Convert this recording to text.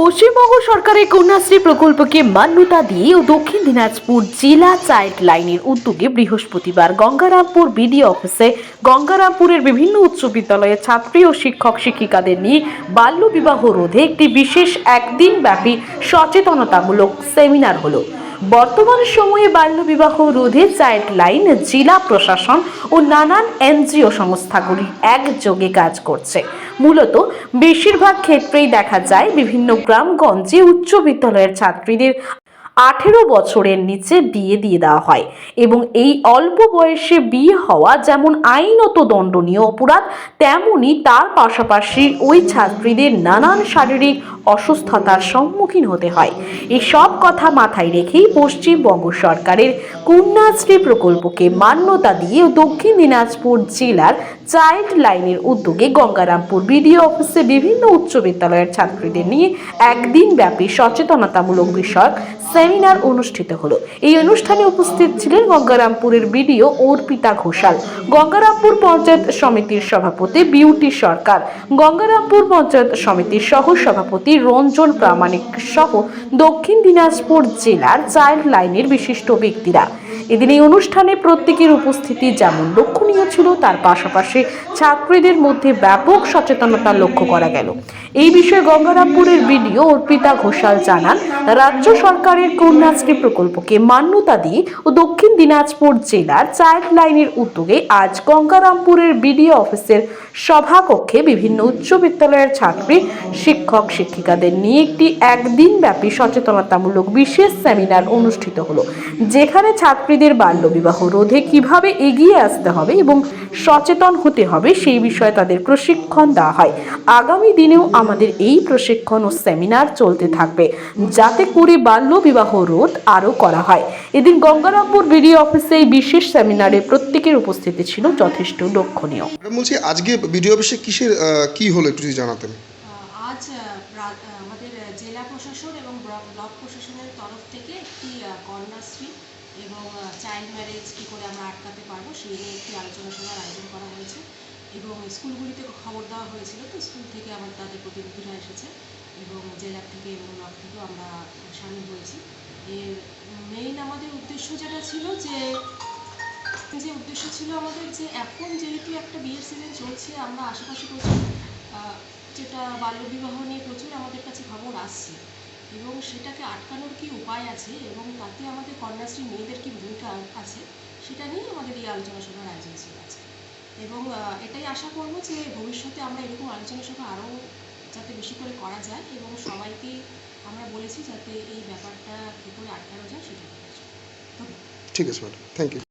পশ্চিমবঙ্গ সরকারের কন্যাশ্রী প্রকল্পকে মান্যতা দিয়ে ও দক্ষিণ দিনাজপুর জেলা চাইল্ড লাইনের উদ্যোগে বৃহস্পতিবার গঙ্গারামপুর বিডিও অফিসে গঙ্গারামপুরের বিভিন্ন উচ্চ বিদ্যালয়ের ছাত্রী ও শিক্ষক শিক্ষিকাদের নিয়ে বাল্যবিবাহ রোধে একটি বিশেষ একদিন ব্যাপী সচেতনতামূলক সেমিনার হলো। বর্তমান সময়ে বাল্যবিবাহ রোধে চাইল্ড লাইন জেলা প্রশাসন ও নানান এনজিও সংস্থাগুলি একযোগে কাজ করছে। মূলত বেশিরভাগ ক্ষেত্রেই দেখা যায় বিভিন্ন গ্রামগঞ্জে উচ্চ বিদ্যালয়ের ছাত্রীদের আঠেরো বছরের নিচে বিয়ে দিয়ে দেওয়া হয় এবং এই অল্প বয়সে বিয়ে হওয়া যেমন আইনত দণ্ডনীয় অপরাধ, তেমনি তার পাশাপাশি ওই ছাত্রীদের নানান শারীরিক অসুস্থতার সম্মুখীন হতে হয়। এই সব কথা মাথায় রেখেই পশ্চিমবঙ্গ সরকারের কন্যাশ্রী প্রকল্পকে মান্যতা দিয়ে দক্ষিণ দিনাজপুর জেলার চাইল্ড লাইনের উদ্যোগে গঙ্গারামপুর বিডিও অফিসে বিভিন্ন উচ্চ বিদ্যালয়ের ছাত্রীদের নিয়ে একদিন ব্যাপী সচেতনতামূলক বিষয়ক সেমিনার অনুষ্ঠিত হলো। এই অনুষ্ঠানে উপস্থিত ছিলেন গঙ্গারামপুরের বিডিও অর্পিতা ঘোষাল, গঙ্গারামপুর পঞ্চায়েত সমিতির সভাপতি বিউটি সরকার, গঙ্গারামপুর পঞ্চায়েত সমিতির সহ সভাপতি রঞ্জন প্রামাণিক সহ দক্ষিণ দিনাজপুর জেলার চাইল্ড লাইনের বিশিষ্ট ব্যক্তিরা। এদিন এই অনুষ্ঠানে প্রত্যেকের উপস্থিতি যেমন লক্ষণীয় ছিল, তার পাশাপাশি ছাত্রীদের মধ্যে ব্যাপক সচেতনতা লক্ষ্য করা গেল। এই বিষয়ে গঙ্গারামপুরের বিডিও অর্পিতা ঘোষাল জানান, রাজ্য সরকারের কন্যাশ্রী প্রকল্পকে মান্যতা দিয়ে ও দক্ষিণ দিনাজপুর জেলার চাইল্ড লাইনের উদ্যোগে আজ গঙ্গারামপুরের বিডিও অফিসের সভাকক্ষে বিভিন্ন উচ্চ বিদ্যালয়ের ছাত্রী, শিক্ষক, শিক্ষিকাদের নিয়ে একটি একদিন ব্যাপী সচেতনতামূলক বিশেষ সেমিনার অনুষ্ঠিত হলো, যেখানে ছাত্রীদের বাল্যবিবাহ রোধে কীভাবে এগিয়ে আসতে হবে এবং সচেতন হতে হবে সেই বিষয়ে তাদের প্রশিক্ষণ দেওয়া হয়। আগামী দিনেও আমাদের এই প্রশিক্ষণ ও সেমিনার চলতে থাকবে যাতে করে বাল্য বিবাহ রোধ আরও করা হয়। এদিন গঙ্গারামপুর বিডিও অফিসে এই বিশেষ সেমিনারে প্রত্যেকের উপস্থিতি ছিল যথেষ্ট লক্ষণীয়। বলছি আজকে ভিডিও অফিসে কিসের কি হলো একটু জানাতেন? আজ আমাদের জেলা প্রশাসন এবং ব্লক ব্লক প্রশাসনের তরফ থেকে একটি কন্যাশ্রী এবং চাইল্ড ম্যারেজ কী করে আমরা আটকাতে পারব সেই নিয়ে একটি আলোচনা সভার আয়োজন করা হয়েছে এবং স্কুলগুলিতে খবর দেওয়া হয়েছিল তো স্কুল থেকে আমার তাদের প্রতিনিধিরা এসেছে এবং জেলার থেকে এবং ব্লক থেকেও আমরা সামিল হয়েছি। এর মেইন আমাদের উদ্দেশ্য যেটা ছিল যে যে উদ্দেশ্য ছিল আমাদের যে এখন যেহেতু একটা বিয়ের সিজন চলছে, আমরা আশেপাশে প্রচুর যেটা বাল্যবিবাহ নিয়ে প্রচুর আমাদের কাছে খবর আসছে। এবং সেটাকে আটকানোর কি উপায় আছে? এবং তাতে আমাদের কন্যাশ্রী মেয়েদের কি ভূমিকা আছে? সেটা নিয়ে আমাদের এই আলোচনা সভার আয়োজন ছিল আজকে। এবং এটাই আশা করব যে ভবিষ্যতে আমরা এরকম আলোচনা সভা আরও যাতে বেশি করে করা যায় এবং সবাইকে আমরা বলেছি যাতে এই ব্যাপারটা কী করে আটকানো যায়, সেটা ঠিক আছে, ম্যাডাম। Thank you